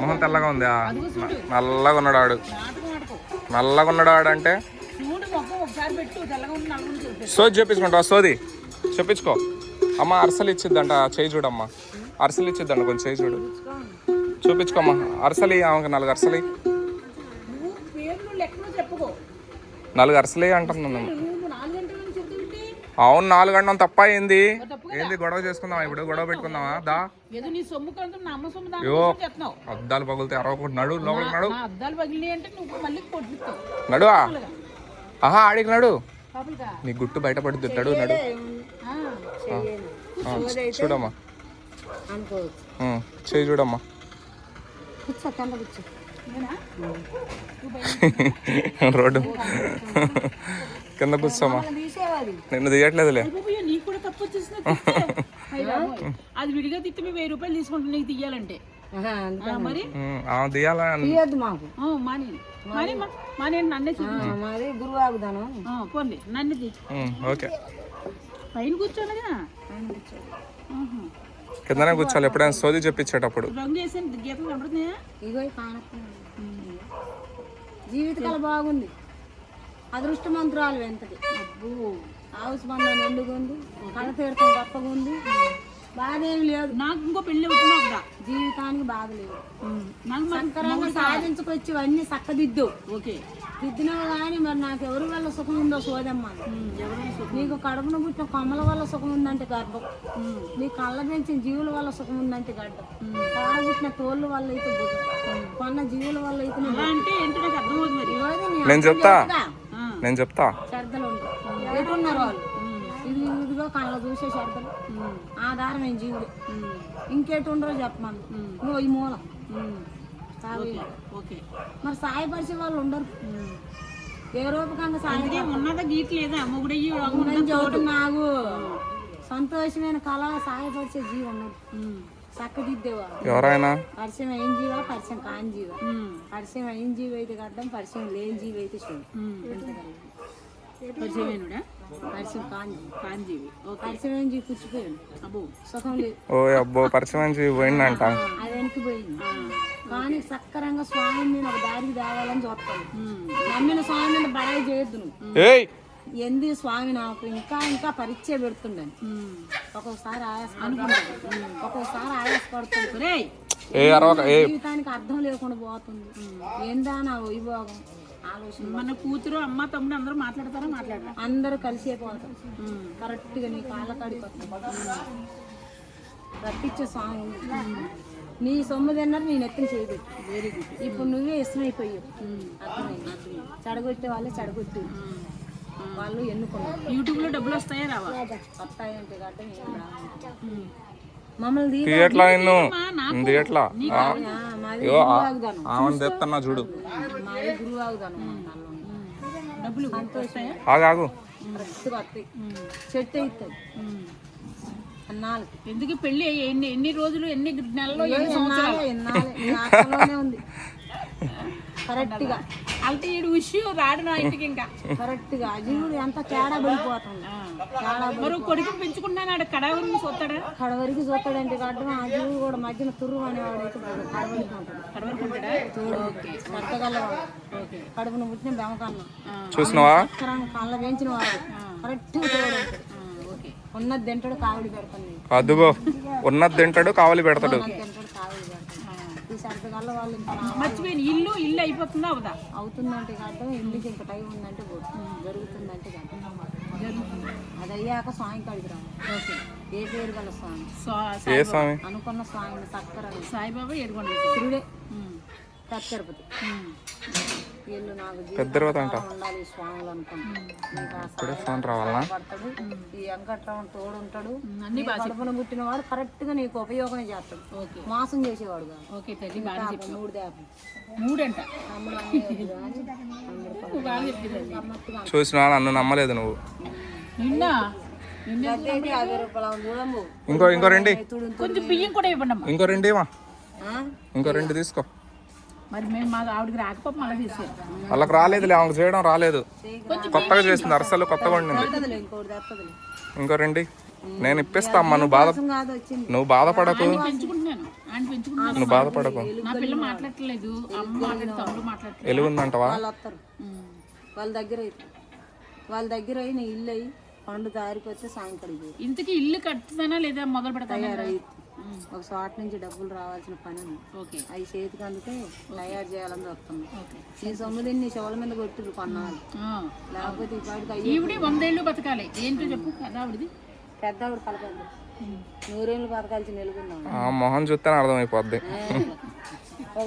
మొహం తెల్లగా ఉంది నల్లగా ఉన్నాడు ఆడు. నల్లగా ఉన్నాడు ఆడు అంటే? సోది చెప్పించుకుంటావా సోది. చెప్పించుకో. అమ్మ అరసలు ఇచ్చిద్దంట చేయి చూడమ్మా. అరసలు ఇచ్చిద్దంట కొంచెం చేయి చూడు. చూపించుకోమ్మా. అరసలి ఆమెకు నాలుగు అరసలి నాలుగు అరసలి అంటున్నాను అవును నాలుగు గంటం తప్ప ఏంది ఏంది గొడవ చేసుకుందామా? ఇప్పుడు గొడవ పెట్టుకుందామా? దా. ఏదో నీ సొమ్ము నా అమ్మ సొమ్ము చెప్తున్నావు అద్దాలు పగులుతే అరవకుండా నడు లోపలికి నడు. నా అద్దాలు పగిలి అంటే నువ్వు మళ్ళీ కొట్టిస్తావు. నడువా? ఆహా ఆడికి నడు. నీ గుట్టు బయటపడుద్ది నడు నడు. ఆ, ఆ, చూడమ్మా. చేయి చూడమ్మా? రోడ్డు. కింద కూర్చోమ్మా. నిన్ను తీయట్లేదులే. వచ్చేసిన అది విడిగా తిట్టి మీ వెయ్యి రూపాయలు తీసుకుంటా నీకు తీయాలంటే. మరి. తీయాలా? తీయద్దు మాకు. మాని మాని మా- మాని నన్నే చూపించు. మాది గురువాగుదాను ఆ, పోన్లే నన్ను తీ ఓకే. పైన. కిందనే కూర్చోాలి ఎప్పుడైనా సోది చెప్పించేటప్పుడు రంగు వేసిన గీతలు కనబడుతున్నాయా? ఇగో కానస్తున్నాను జీవితకాల బాగుంది. అదృష్టమంతురాలు ఎంతటి అబ్బో. హౌస్ బంధం ఎండుగుంది కళ తీర్థం గొప్పగా ఉంది. బాధ ఏమి లేదు. నాకు ఇంకో పెళ్ళి అవుతున్నా జీవితానికి బాధ లేదు. నాకు సాధించుకొచ్చి అన్ని చక్కదిద్దు. ఓకే. దిద్దినావు కానీ మరి నాకు ఎవరి వల్ల సుఖం ఉందో సోదమ్మా. నీకు కడుపున పుట్టిన కొమ్మల వల్ల సుఖం ఉందంటే గర్భం. నీ కళ్ళ పెంచిన జీవుల వల్ల సుఖం ఉందంటే గడ్డం కాడ పుట్టిన తోళ్ళ వల్ల అయితే భుజం. కొన్న జీవుల వల్ల అయితే అంటే ఏంటో నాకు అర్థమవుతుంది నేను చెప్తా? నేను చెప్తా? శ్రద్ధలు ఎటున్నారు వాళ్ళు. ఇది ఇదిగో కళ్ళ చూసే శ్రద్ధలు ఆధారమైన జీవుడు ఇంకెటు ఉండరో చెప్పమను నువ్వు ఈ మూల. ఓకే మరి సాయపరిచే వాళ్ళు ఉండరు. ఏ రూపకంగా సాయం ఉన్నదా గీత లేదా? మొగుడయ్యి చెబుతున్నావు సంతోషమైన కళ సాయపరిచే జీవి ఉన్నది చక్కదిద్దేవాడు ఎవరైనా పరిచయం అయిన జీవ? పరిచయం కాని జీవ? పరిచయం అయిన జీవి అయితే గడ్డం పరిచయం లేని జీవి అయితే చూడు పరిచయమేనుడా? పరిచయం కాంజీవి. పరిచయం పుచ్చిపోయాడు అబ్బో. సుఖం లేదు ఓ అబ్బో పరిచయం చేయి పోయిందంట అది వెనక్కి పోయింది. కానీ సక్కరంగా స్వామి ఒక దారికి తేవాలని చూస్తాను. నమ్మిన స్వామి మీద బడాయి చేయొద్దు నువ్వు ఏయ్! ఎందు స్వామి నాకు ఇంకా ఇంకా పరీక్ష పెడుతుండని. ఒక్కొక్కసారి ఆయాసపడుతుంది ఒక్కొక్కసారి ఆయాసపడుతుంది రేయ్ ఏ అరవక ఏ జీవితానికి అర్థం లేకుండా పోతుంది. ఏందా నా వైభోగం? మన కూతురు అమ్మ తమ్ముడు అందరూ మాట్లాడతారా? మాట్లాడరా? అందరూ కలిసే పోతాం కరెక్ట్గా నీ కాళ్ళ కాడికి రప్పించే ఉంది. నీ సొమ్ము తిన్నారు నేను ఎత్తున చేయబెట్టు వెరీ గుడ్ ఇప్పుడు నువ్వే ఇష్టమైపోయావు. అర్థమైంది? చెడగొట్టే వాళ్ళే చెడగొట్టి. వాళ్ళు ఎన్నుకున్నారు? యూట్యూబ్లో డబ్బులు వస్తాయా రావా? వస్తాయంటే గడ్డ నిన్ను. ఆమెను తెస్తున్నా చూడు. మాది గురువాగుదాను డబ్బులు వస్తాయా? ఆగు ఆగు. కరెక్ట్గా వస్తాయి చెట్టు అవుతుంది అన్నాళ్ళు ఎందుకు పెళ్ళి ఎన్ని ఎన్ని రోజులు ఎన్ని నెలలు ఎన్ని సంవత్సరాలు? ఉంది. కరెక్ట్గా. అంటే ఈడు ఉషి రాడు నా ఇంటికి ఇంకా. కరెక్ట్గా. జీవుడు ఎంత తేడా పడిపోతుంది తేడా మరి కొడుకు పెంచుకున్నాడు కడావరి నుంచి వస్తాడా? కడవరికి చూస్తాడంటే గడ్డం ఆ జీవుడు కూడా మధ్యన తుర్రు అనేవాడు అయితే కడవరికి ఉంటాడు. కడవరికి ఉంటాడా? ఓకే. కట్టగలవాడు కడుపున పుట్టిన బెమకన్నా చూసినావా? కళ్ళ పెంచిన వాడు. కరెక్ట్గా తోడు. ఉన్నది తింటాడు కావిడి పెడతాను నేను అదుగో ఉన్నది తింటాడు కావాలి పెడతాడు ఉన్నది తింటాడు కావిడి పెడతాను సరితగల్ల వాళ్ళు ఇంకా మర్చిపోయిన ఇల్లు ఇల్లు అయిపోతుందా అవుదా? అవుతుందంటే గడ్డం ఇంటికి ఇంకా టైం ఉందంటే జరుగుతుందంటే గడ్డం జరుగుతుంది. అది అయ్యాక స్వామి కాడికి రాము ఓకే. ఏ పేరు గల స్వామి? ఏ స్వామి? అనుకున్న స్వామిని చక్కర సాయిబాబా ఏడుకోండి. పెద్ద తిరుపతి వీళ్ళు నాకు పెద్ద ఉండాలి ఈ స్వాములు అనుకుంటాను ఫోన్ రావాలా? ఈ వెంకట్రావు తోడు ఉంటాడు అన్ని కడుపున పుట్టిన వాడు కరెక్ట్గా నీకు ఉపయోగం చేస్తాడు. ఓకే. మోసం చేసేవాడు ఓకే తల్లి బాగా చెప్పి. మూడు దేపం మూడంట. చూసినా నన్ను నమ్మలేదు నువ్వు. నిన్న? ఇంకో ఇంకో రెండు. కొంచెం బియ్యం కూడా ఇవ్వండి అమ్మా ఇంకో రెండు ఇంకో రెండు తీసుకో. మరి మేము మా ఆవిడకి రాకపోతే మళ్ళీ తీసేది వాళ్ళకి రాలేదులే ఆమెకు చేయడం రాలేదు. కొత్తగా చేసింది అరసలు కొత్తగా వండింది. ఇంకో రెండు. నేను ఇప్పిస్తా అమ్మా నువ్వు బాధ కోసం కాదు వచ్చింది. నువ్వు బాధపడకు. నువ్వు బాధపడకు. నా పిల్ల మాట్లాడట్లేదు. ఎలుగుందంటవా వాళ్ళు వస్తారు వాళ్ళ దగ్గర వాళ్ళ దగ్గర అయి నీ ఇల్లు అయ్యి పండు సాయంత్రం పోయి ఇంతకీ ఇల్లు కట్టుతానా లేదా మొదలు పెడతానా? ఒక చోట నుంచి డబ్బులు రావాల్సిన పని ఉంది. ఓకే. అవి చేతికి అందుకే తయారు చేయాలని వస్తుంది ఓకే. ఈ సొమ్ము తిని చెవుల మీద కొట్టురు కొన్నాళ్ళు. ఆ. లేకపోతే ఈవిడి వందేళ్ళు బతకాలి. ఏంటో చెప్పు కదా ఆవిడది పెద్దవాడు కలపండి నూరేళ్ళు బతకాల్సి నిలుగున్నాం ఆ మొహం చూస్తేనే అర్థమైపోద్ది.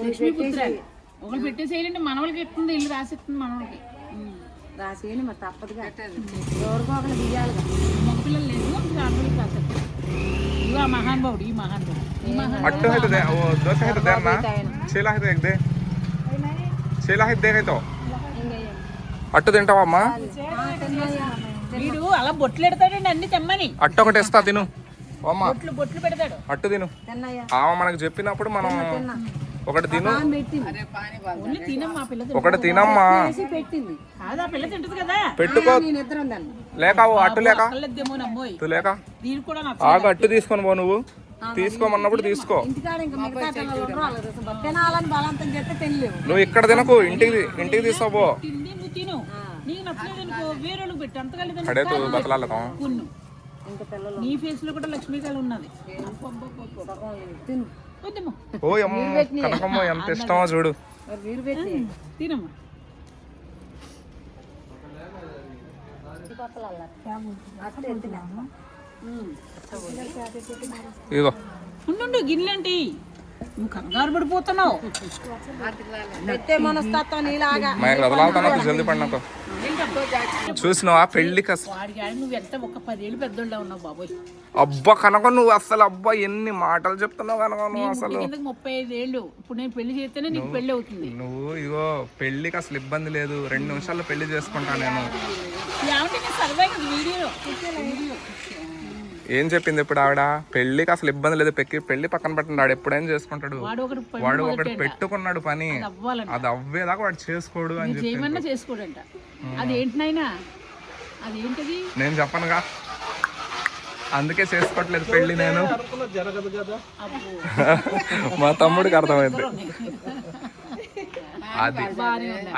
లక్ష్మీపుత్రాలు ఒకళ్ళు పెట్టేసేయాలంటే మనవలకి ఎత్తుంది ఇల్లు రాసిస్తుంది మనవలకి. రాసేయని మరి తప్పదుగా. ఎవరికో ఒకరు తీయాలిగా మగపిల్లలు లేదు ఆడపిల్లలు కాదు ఇవా అట్టు అయితే ఓ దోశ అట్టు అలా బొట్లు పెడతాడండి అన్ని తెమ్మని అట్టు ఒకటి ఇస్తా తిను ఓ అమ్మా బొట్లు బొట్లు పెడతాడు అట్టు తిను ఆమె మనకు చెప్పినప్పుడు మనం ఒకటి తిను. ఒకటి తినమ్మా. చేసి పెట్టింది. కాదు ఆ పిల్ల తింటది కదా. పెట్టుకో. లేక అట్టు లేక. లేక. ఆగు అట్టు తీసుకొని పో నువ్వు. తీసుకోమన్నప్పుడు తీసుకో. నువ్వు ఇక్కడ తినకు ఇంటికి ఇంటికి కొన్ను ఇంకా పిల్లలు నీ ఫేస్లో కూడా లక్ష్మీకాయలు ఉన్నది. తిను. ఓ అమ్మ కనకమ్మ ఎంత ఇష్టమో చూడు. తినమ్మా. ఇదిగో ఉండు గిన్నెలేంటి నువ్వు కంగారు పడిపోతున్నావు. పెట్టే మనస్తత్వం నీలాగా. మాకు వదలాలతాను జల్దీ పడినాకో చూసినావా? పెళ్ళికి అసలు. వాడికి ఆడి నువ్వు ఎంత ఒక పదేళ్ళు పెద్దోళ్ళ ఉన్నావు బాబోయ్. అబ్బా కనుక నువ్వు అసలు అబ్బా ఎన్ని మాటలు చెప్తున్నావు కనుక నువ్వు అసలు. ముప్పై ఐదు ఏళ్ళు. ఇప్పుడు నేను పెళ్ళి చేస్తేనే నీకు పెళ్ళి అవుతుంది. నువ్వు ఇగో పెళ్ళికి అసలు ఇబ్బంది లేదు. రెండు నిమిషాల్లో పెళ్ళి చేసుకుంటా నేను. వీడియో. వీడియో. ఏం చెప్పింది ఇప్పుడు ఆవిడ? పెళ్ళికి అసలు ఇబ్బంది లేదు. పెక్కి పెళ్ళి పక్కన పెట్టండి. ఆడు ఎప్పుడైనా చేసుకుంటాడు. వాడు ఒకటి పెట్టుకున్నాడు పని. అది అవ్వేదాకా వాడు చేసుకోడు అని చెప్పి నేను చెప్పనుగా అందుకే చేసుకోవట్లేదు పెళ్ళి నేను. మా తమ్ముడికి అర్థమైంది. అది.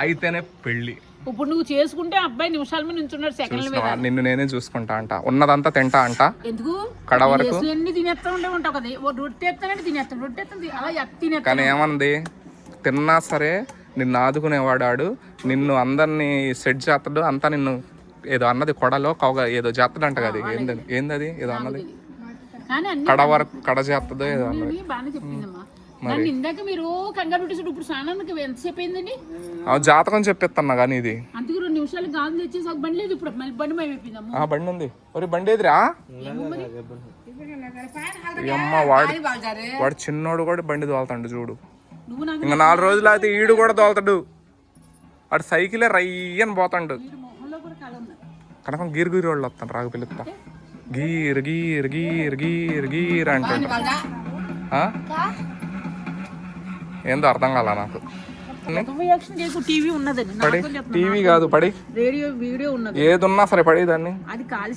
అయితేనే పెళ్ళి. ఇప్పుడు నువ్వు చేసుకుంటే అబ్బాయి నిమిషాల మీద నుంచున్నాడు సెకండ్ల మీద? నిన్ను నేనే చూసుకుంటా అంట. ఉన్నదంతా తింటా అంట? ఎందుకు? కడ వరకు? అన్ని తినేస్తా ఉండే ఉంటావు కదా. ఓ రొట్టె ఎత్తానంటే తినేస్తాను రొట్టె ఎత్తాను అలా ఎత్త తినేస్తాను కానీ ఏమంది? తిన్నా సరే నిన్ను ఆదుకునేవాడాడు. నిన్ను అందరినీ సెట్ చేస్తాడు అంతా నిన్ను ఏదో అన్నది కొడలో కౌగ ఏదో చేస్తాడు అంట కదా ఏంది ఏందది ఏదో అన్నది? కానీ అన్ని కడ వరకు కడ చేస్తుందో ఏదో అన్నది. అన్ని బాగానే చెప్పిందమ్మా. నన్ను ఇందాక మీరు కంగారు పెట్టేసాడు ఇప్పుడు స్నానానికి ఎంతసేపు అయిందండి? ఆ జాతకం చెప్పిస్తున్నా కానీ ఇది. అందుకు రెండు నిమిషాలు గాజు తెచ్చేసి ఒక బండి లేదు ఇప్పుడు. మళ్ళీ బండి మైపోయిందమ్మా ఆ బండి ఉంది. ఒరే బండి ఎదురా ఈ అమ్మ వాడు వాడు చిన్నోడు కూడా బండి తోలుతాడు చూడు. ఇంకా నాలుగు రోజులు అయితే ఈడు కూడా తోలుతాడు. వాడు సైకిలే రయ్యని పోతాడు. కనకం గీర్ గీర్ వాళ్ళు వస్తాను రాగు పిలుస్తా. గీర్ గీర్ గీర్ గీర్ గీర్ అంటాడు. ఆ? ఏందో అర్థం కాల నాకు? టీవీ పడి కాదు పడి. రేడియో వీడియో ఉన్నది. ఏది ఉన్నా సరే పడి దాన్ని.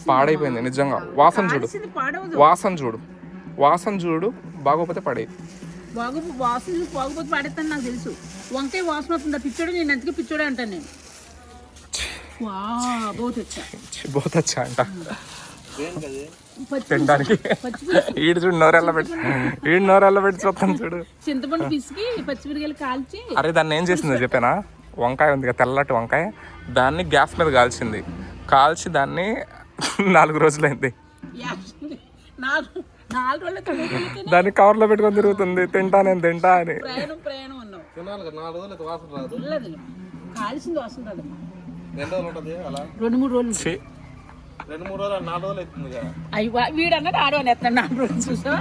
పాడైపోయింది నిజంగా. వాసన చూడు. వాసన చూడు. వాసన చూడు బాగోపోతే పడే. బాగు వాసన చూసి బాగుపోతే పాడేస్తాను నాకు తెలుసు. వంకాయ వాసన వస్తుంది? పిచ్చోడు నేను అందుకే పిచ్చోడే అంటాను నేను. బోత్ వచ్చా అంట. తినడానికి. ఈడు చూడు నోరెల్ల పెట్టి. ఈడు నోరెల్ల పెట్టి చూస్తాను చూడు. చింతపండు పిసికి పచ్చిమిరకాయలు కాల్చి అరే దాన్ని ఏం చేసిందో చెప్పానా? వంకాయ ఉంది కదా తెల్లటి వంకాయ. దాన్ని గ్యాస్ మీద కాల్చింది. కాల్చి దాన్ని నాలుగు రోజులైంది. రోజులు రోజులు దాన్ని కవర్లో పెట్టుకొని తిరుగుతుంది. తింటా నేను తింటా అని. కాల్సింది వాసన రాదమ్మా. రెండు మూడు రోజులు అయ్యి వీడు అన్నాడు ఆడు అని ఎత్తాడు నాలుగు రోజులు చూసా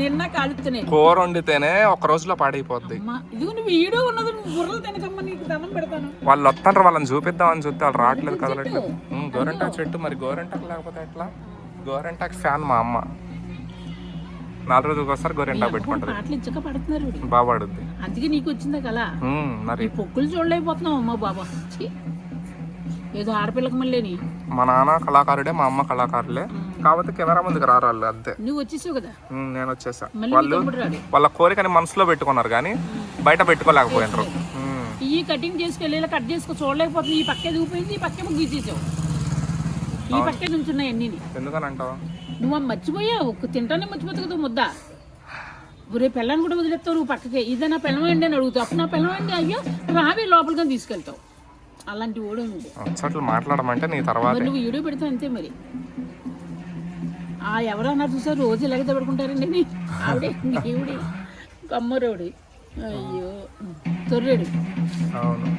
నిన్న కాలుతున్నాయి కూర వండితేనే ఒక రోజులో పాడైపోద్ది. ఇదిగో నువ్వు వీడియో ఉన్నది నువ్వు బుర్రలు తినకమ్మా నీకు దండం పెడతాను. వాళ్ళు వస్తాంటారు వాళ్ళని చూపిద్దామని చూస్తే వాళ్ళు రావట్లేదు కదలట్లేదు గోరంటాకు చెట్టు. మరి గోరంటాకు లేకపోతే ఎట్లా? గోరంటాకు ఫ్యాన్ మా అమ్మ. నాలుగు రోజులకు ఒకసారి పడుతున్నారు వీడు. బాగా పడుద్ది. అందుకే నీకు వచ్చిందా ఉమ్, మరి. పొక్కులు చూడలేకపోతున్నావు అమ్మ బాబా. ఛీ. ఏదో ఆడపిల్లకి మళ్ళీని. మా నాన్న కళాకారుడే మా అమ్మ కళాకారులే. కాకపోతే కెమెరా ముందుకు రారు వాళ్ళు అంతే. నువ్వు వచ్చేసావు కదా? నేను వచ్చేసా. మళ్ళీ వాళ్ళు వాళ్ళ కోరికని మనసులో పెట్టుకున్నారు కానీ బయట పెట్టుకోలేకపోయినారు. ఈ కటింగ్ చేసుకెళ్ళి ఇలా కట్ చేసుకో చూడలేకపోతుంది. ఈ పక్కే దూపోయింది ఈ పక్కే గీసేసావు ఈ పక్కే నుంచున్నాయి అన్నీ ఎందుకని అంటావు? నువ్వు మర్చిపోయావు? తింటానే మర్చిపోతావు కదా ముద్ద? ఒరే పిల్లని కూడా వదిలేస్తావు నువ్వు పక్కకే. ఇదే నా పిల్లమండి అని అడుగుతావు. అప్పుడు నా పిల్లమండి అయ్యో రావే లోపలికి తీసుకెళ్తావు. అలాంటి ఓడే అచ్చట్లు మాట్లాడమంటే నీ తర్వాత నువ్వు వీడియో పెడతావు అంతే మరి. ఆ ఎవరన్నా చూసారు రోజు ఇలాగే తడుకుంటారండి అని ఆవిడే దేవుడి కమ్మరోడి. అయ్యో తొర్రేడు. అవును.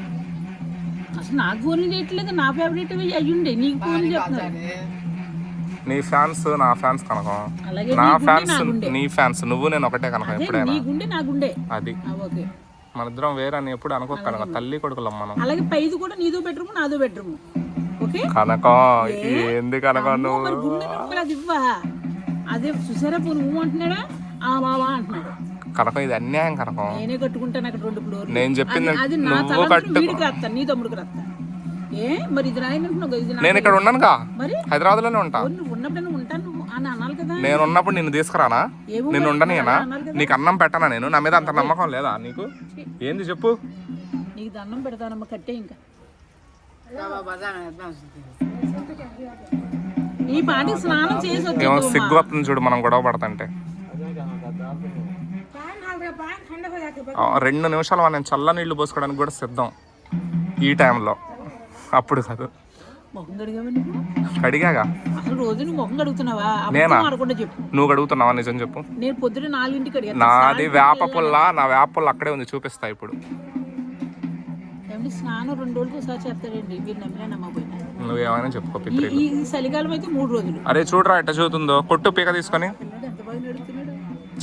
అసలు నాకు ఫోన్ చేయట్లేదు నా ఫేవరెట్ అయ్యుండే. నీకు ఫోన్ చెప్తున్నారు. నీ ఫ్యాన్స్ నా ఫ్యాన్స్ కనకం. అలాగే నా ఫ్యాన్స్ నా ఫ్యాన్స్ నువ్వు నేను ఒకటే కనకం ఎప్పుడైనా. నీ గుండె నా గుండె. అది. ఓకే. మన ఇద్దరం వేరే అని ఎప్పుడు అనుకో కనక తల్లి కొడుకులం మనం. అలాగే పైది కూడా నీదో బెడ్రూమ్ నాదో బెడ్రూమ్. ఓకే? కనకం ఏంది కనకం నువ్వు? గుండె అది ఇవ్వా? అదే చూసారా పో నువ్వు అంటున్నాడా? ఆ మావా అంటున్నాడు. కనకం ఇది అన్యాయం కనకం. నేనే కట్టుకుంటాను అక్కడ రెండు ఫ్లోర్లు. నేను చెప్పింది అది నా నువ్వు తల వీడికి రాస్తాను నీ తమ్ముడికి రాస్తాను ఏ? మరి ఇది రాయని అంటున్నావు కదా, ఇది నేను ఇక్కడ ఉన్నానుగా. మరి? హైదరాబాద్లోనే ఉంటా నువ్వు ఉన్నప్పుడు నువ్వు ఉంటాను నేను ఉన్నప్పుడు నిన్ను తీసుకురానా? నిన్ను ఉండనియనా. నీకు అన్నం పెట్టనా నేను? నా మీద అంత నమ్మకం లేదా నీకు? ఏంది చెప్పు. నీకు పెడతానమ్మ కట్టే ఇంకా. ఈ స్నానం చేసి సిగ్గు వస్తుంది చూడు మనం గొడవ పడతంటే. రెండు నిమిషాలు మనం చల్ల నీళ్ళు పోసుకోవడానికి కూడా సిద్ధం ఈ టైంలో. అప్పుడు కాదు. మొహం కడిగావా నువ్వు కడిగాగా? అసలు రోజు నువ్వు మొహం కడుగుతున్నావా? నేనా? చెప్పు. నువ్వు కడుగుతున్నావా? నిజం చెప్పు. నేను పొద్దున నాలుగింటికి అడిగాను నాది వేప పుల్ల నా వేప పుల్ల అక్కడే ఉంది చూపిస్తా ఇప్పుడు. స్నానం రెండు రోజులకు ఒకసారి చేస్తాడండి మీరు నమ్మినా నమ్మకపోయినా? నువ్వేమైనా చెప్పుకో ఈ చలికాలం అయితే మూడు రోజులు. అరే చూడరా ఎట్ట చూతుందో. కొట్టు పీక తీసుకొని.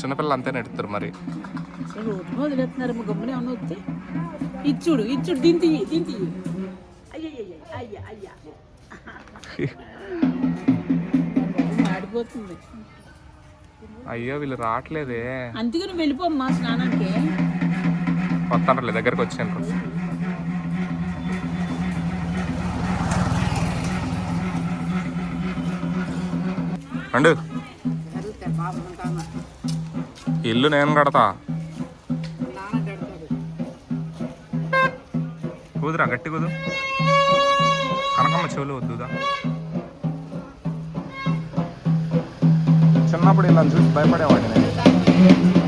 చిన్నపిల్లలు అంతే నెడుతారు మరి. మీద వదిలేస్తున్నారు గమ్మునే ఏమన్నా వస్తే. ఇచ్చుడు ఇచ్చుడు దీని తీయి దీని తీయి అయ్యయ్య అయ్యా అయ్యా మాడిపోతుంది అయ్యో వీళ్ళు రావట్లేదే. అందుకే నువ్వు వెళ్ళిపోమ్మా స్నానానికి. వస్తానట్లే దగ్గరకు వచ్చాను. అండు ఇల్లు నేను కడతా. కుదురా గట్టి కుదు. కనకమ్మ చెవులు వద్దుదా చిన్నప్పుడు ఇలా చూసి భయపడేవాడిని